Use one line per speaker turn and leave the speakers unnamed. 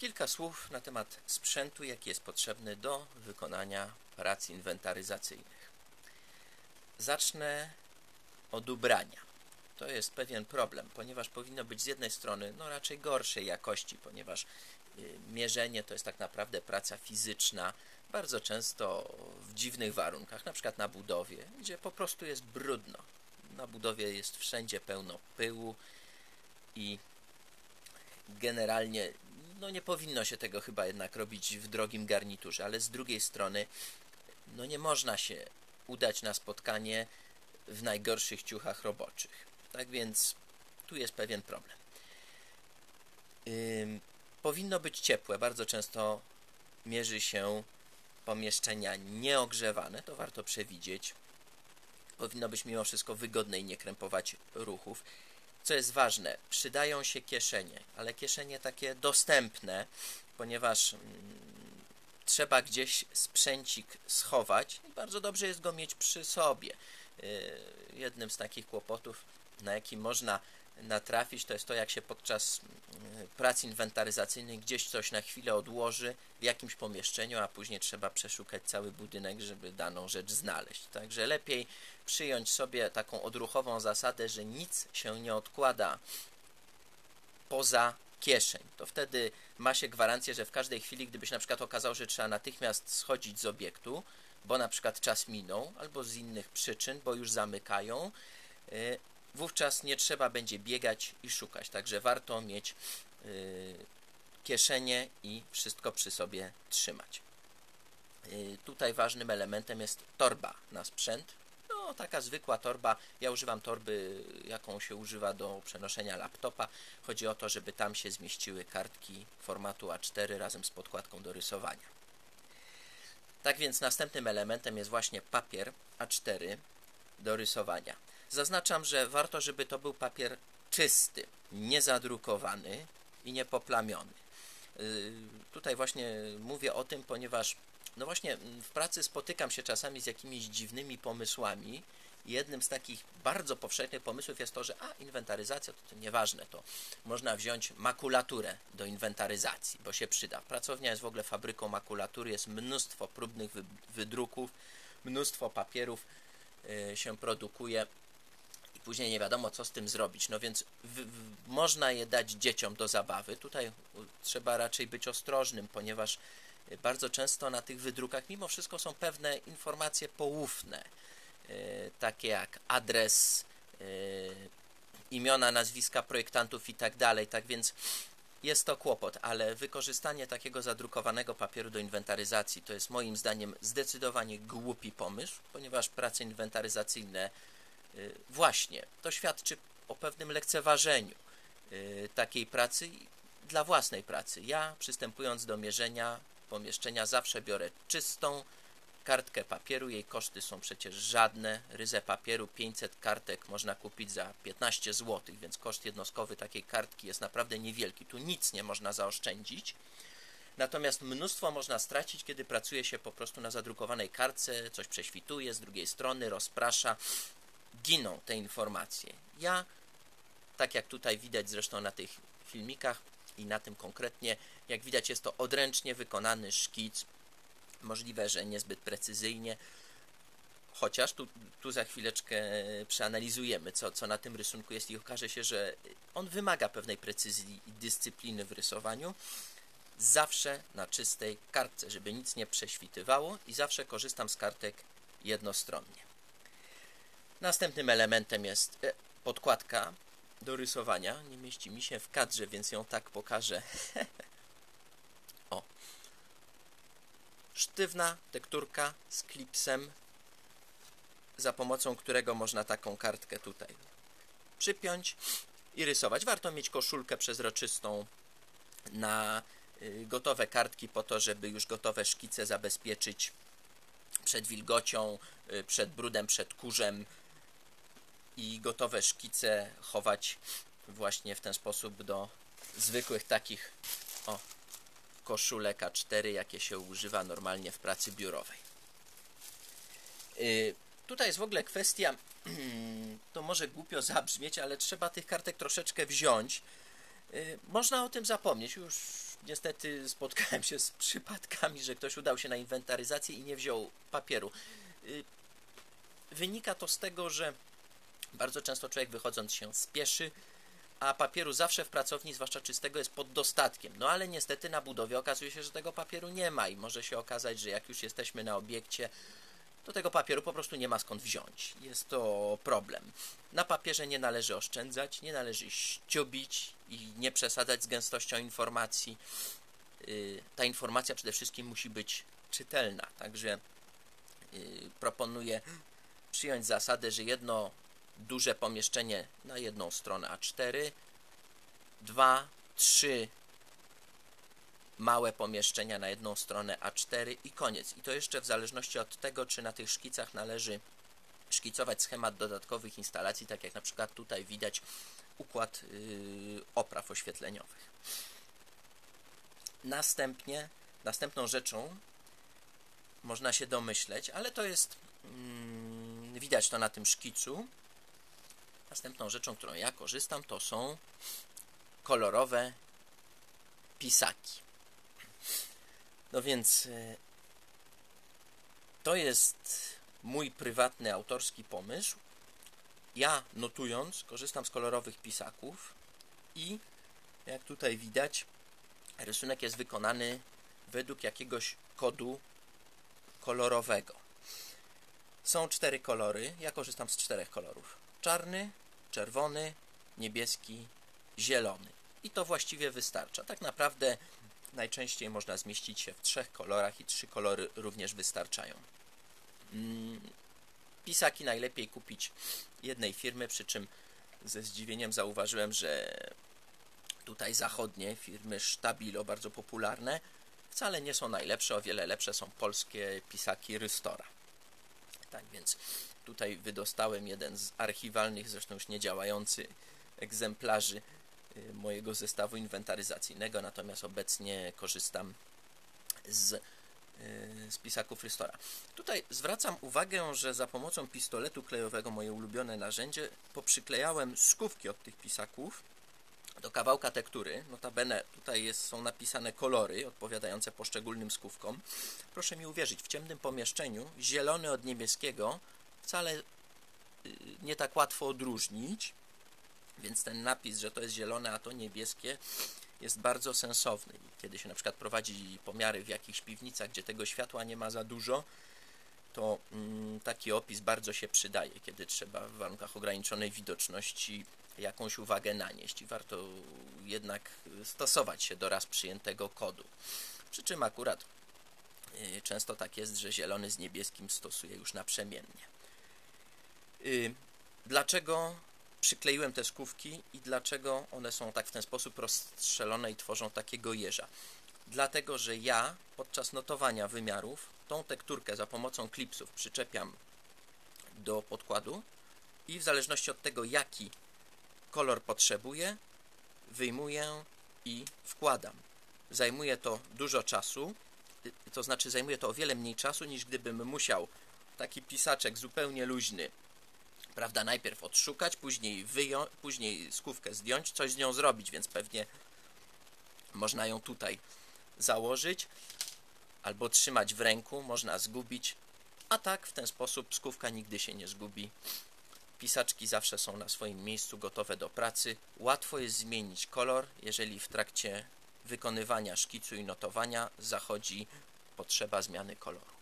Kilka słów na temat sprzętu, jaki jest potrzebny do wykonania prac inwentaryzacyjnych. Zacznę od ubrania. To jest pewien problem, ponieważ powinno być z jednej strony no raczej gorszej jakości, ponieważ y, mierzenie to jest tak naprawdę praca fizyczna, bardzo często w dziwnych warunkach, na przykład na budowie, gdzie po prostu jest brudno. Na budowie jest wszędzie pełno pyłu i generalnie no nie powinno się tego chyba jednak robić w drogim garniturze, ale z drugiej strony no nie można się udać na spotkanie w najgorszych ciuchach roboczych. Tak więc tu jest pewien problem. Ym, powinno być ciepłe. Bardzo często mierzy się pomieszczenia nieogrzewane, to warto przewidzieć. Powinno być mimo wszystko wygodne i nie krępować ruchów. Co jest ważne, przydają się kieszenie, ale kieszenie takie dostępne, ponieważ mm, trzeba gdzieś sprzęcik schować i bardzo dobrze jest go mieć przy sobie. Yy, jednym z takich kłopotów, na jaki można natrafić, to jest to, jak się podczas mm, prac inwentaryzacyjnych gdzieś coś na chwilę odłoży w jakimś pomieszczeniu, a później trzeba przeszukać cały budynek, żeby daną rzecz znaleźć. Także lepiej przyjąć sobie taką odruchową zasadę, że nic się nie odkłada poza kieszeń. To wtedy ma się gwarancję, że w każdej chwili, gdyby się na przykład okazało, że trzeba natychmiast schodzić z obiektu, bo na przykład czas minął, albo z innych przyczyn, bo już zamykają, y, wówczas nie trzeba będzie biegać i szukać. Także warto mieć y, kieszenie i wszystko przy sobie trzymać. Y, tutaj ważnym elementem jest torba na sprzęt. No, taka zwykła torba. Ja używam torby, jaką się używa do przenoszenia laptopa. Chodzi o to, żeby tam się zmieściły kartki formatu A4 razem z podkładką do rysowania. Tak więc następnym elementem jest właśnie papier A4 do rysowania. Zaznaczam, że warto, żeby to był papier czysty, niezadrukowany i niepoplamiony. Yy, tutaj właśnie mówię o tym, ponieważ no właśnie w pracy spotykam się czasami z jakimiś dziwnymi pomysłami. Jednym z takich bardzo powszechnych pomysłów jest to, że a inwentaryzacja to, to nieważne, to można wziąć makulaturę do inwentaryzacji, bo się przyda. Pracownia jest w ogóle fabryką makulatury, jest mnóstwo próbnych wydruków, mnóstwo papierów yy, się produkuje później nie wiadomo, co z tym zrobić. No więc w, w, można je dać dzieciom do zabawy. Tutaj trzeba raczej być ostrożnym, ponieważ bardzo często na tych wydrukach mimo wszystko są pewne informacje poufne, e, takie jak adres, e, imiona, nazwiska projektantów i tak dalej. Tak więc jest to kłopot, ale wykorzystanie takiego zadrukowanego papieru do inwentaryzacji to jest moim zdaniem zdecydowanie głupi pomysł, ponieważ prace inwentaryzacyjne właśnie, to świadczy o pewnym lekceważeniu y, takiej pracy dla własnej pracy. Ja przystępując do mierzenia pomieszczenia zawsze biorę czystą kartkę papieru, jej koszty są przecież żadne, ryzę papieru 500 kartek można kupić za 15 zł, więc koszt jednostkowy takiej kartki jest naprawdę niewielki, tu nic nie można zaoszczędzić. Natomiast mnóstwo można stracić, kiedy pracuje się po prostu na zadrukowanej kartce, coś prześwituje, z drugiej strony rozprasza, giną te informacje. Ja, tak jak tutaj widać zresztą na tych filmikach i na tym konkretnie, jak widać jest to odręcznie wykonany szkic, możliwe, że niezbyt precyzyjnie, chociaż tu, tu za chwileczkę przeanalizujemy, co, co na tym rysunku jest i okaże się, że on wymaga pewnej precyzji i dyscypliny w rysowaniu, zawsze na czystej kartce, żeby nic nie prześwitywało i zawsze korzystam z kartek jednostronnie. Następnym elementem jest e, podkładka do rysowania. Nie mieści mi się w kadrze, więc ją tak pokażę. o. Sztywna tekturka z klipsem, za pomocą którego można taką kartkę tutaj przypiąć i rysować. Warto mieć koszulkę przezroczystą na y, gotowe kartki po to, żeby już gotowe szkice zabezpieczyć przed wilgocią, y, przed brudem, przed kurzem, i gotowe szkice chować właśnie w ten sposób do zwykłych takich o, koszulek A4, jakie się używa normalnie w pracy biurowej. Yy, tutaj jest w ogóle kwestia, to może głupio zabrzmieć, ale trzeba tych kartek troszeczkę wziąć. Yy, można o tym zapomnieć, już niestety spotkałem się z przypadkami, że ktoś udał się na inwentaryzację i nie wziął papieru. Y, wynika to z tego, że bardzo często człowiek wychodząc się spieszy, a papieru zawsze w pracowni, zwłaszcza czystego, jest pod dostatkiem. No ale niestety na budowie okazuje się, że tego papieru nie ma i może się okazać, że jak już jesteśmy na obiekcie, to tego papieru po prostu nie ma skąd wziąć. Jest to problem. Na papierze nie należy oszczędzać, nie należy ściubić i nie przesadzać z gęstością informacji. Y, ta informacja przede wszystkim musi być czytelna, także y, proponuję przyjąć zasadę, że jedno duże pomieszczenie na jedną stronę A4, dwa, trzy małe pomieszczenia na jedną stronę A4 i koniec. I to jeszcze w zależności od tego, czy na tych szkicach należy szkicować schemat dodatkowych instalacji, tak jak na przykład tutaj widać układ yy, opraw oświetleniowych. Następnie, następną rzeczą można się domyśleć, ale to jest, yy, widać to na tym szkicu, Następną rzeczą, którą ja korzystam, to są kolorowe pisaki. No więc e, to jest mój prywatny, autorski pomysł. Ja notując, korzystam z kolorowych pisaków i jak tutaj widać, rysunek jest wykonany według jakiegoś kodu kolorowego. Są cztery kolory, ja korzystam z czterech kolorów. Czarny, czerwony, niebieski, zielony. I to właściwie wystarcza. Tak naprawdę najczęściej można zmieścić się w trzech kolorach i trzy kolory również wystarczają. Mm, pisaki najlepiej kupić jednej firmy, przy czym ze zdziwieniem zauważyłem, że tutaj zachodnie firmy Stabilo, bardzo popularne, wcale nie są najlepsze, o wiele lepsze są polskie pisaki Rystora. Tak więc Tutaj wydostałem jeden z archiwalnych, zresztą już niedziałający egzemplarzy y, mojego zestawu inwentaryzacyjnego, natomiast obecnie korzystam z, y, z pisaków Rystora. Tutaj zwracam uwagę, że za pomocą pistoletu klejowego, moje ulubione narzędzie, poprzyklejałem skówki od tych pisaków do kawałka tektury. Notabene tutaj jest, są napisane kolory odpowiadające poszczególnym skówkom. Proszę mi uwierzyć, w ciemnym pomieszczeniu zielony od niebieskiego wcale y, nie tak łatwo odróżnić, więc ten napis, że to jest zielone, a to niebieskie, jest bardzo sensowny. Kiedy się na przykład prowadzi pomiary w jakichś piwnicach, gdzie tego światła nie ma za dużo, to mm, taki opis bardzo się przydaje, kiedy trzeba w warunkach ograniczonej widoczności jakąś uwagę nanieść i warto jednak stosować się do raz przyjętego kodu. Przy czym akurat y, często tak jest, że zielony z niebieskim stosuje już naprzemiennie. Y, dlaczego przykleiłem te skówki i dlaczego one są tak w ten sposób rozstrzelone i tworzą takiego jeża? Dlatego, że ja podczas notowania wymiarów tą tekturkę za pomocą klipsów przyczepiam do podkładu i w zależności od tego, jaki kolor potrzebuję, wyjmuję i wkładam. Zajmuje to dużo czasu, y, to znaczy zajmuje to o wiele mniej czasu, niż gdybym musiał taki pisaczek zupełnie luźny prawda, najpierw odszukać, później, wyjąć, później skówkę zdjąć, coś z nią zrobić, więc pewnie można ją tutaj założyć albo trzymać w ręku, można zgubić, a tak w ten sposób skówka nigdy się nie zgubi. Pisaczki zawsze są na swoim miejscu, gotowe do pracy. Łatwo jest zmienić kolor, jeżeli w trakcie wykonywania szkicu i notowania zachodzi potrzeba zmiany koloru.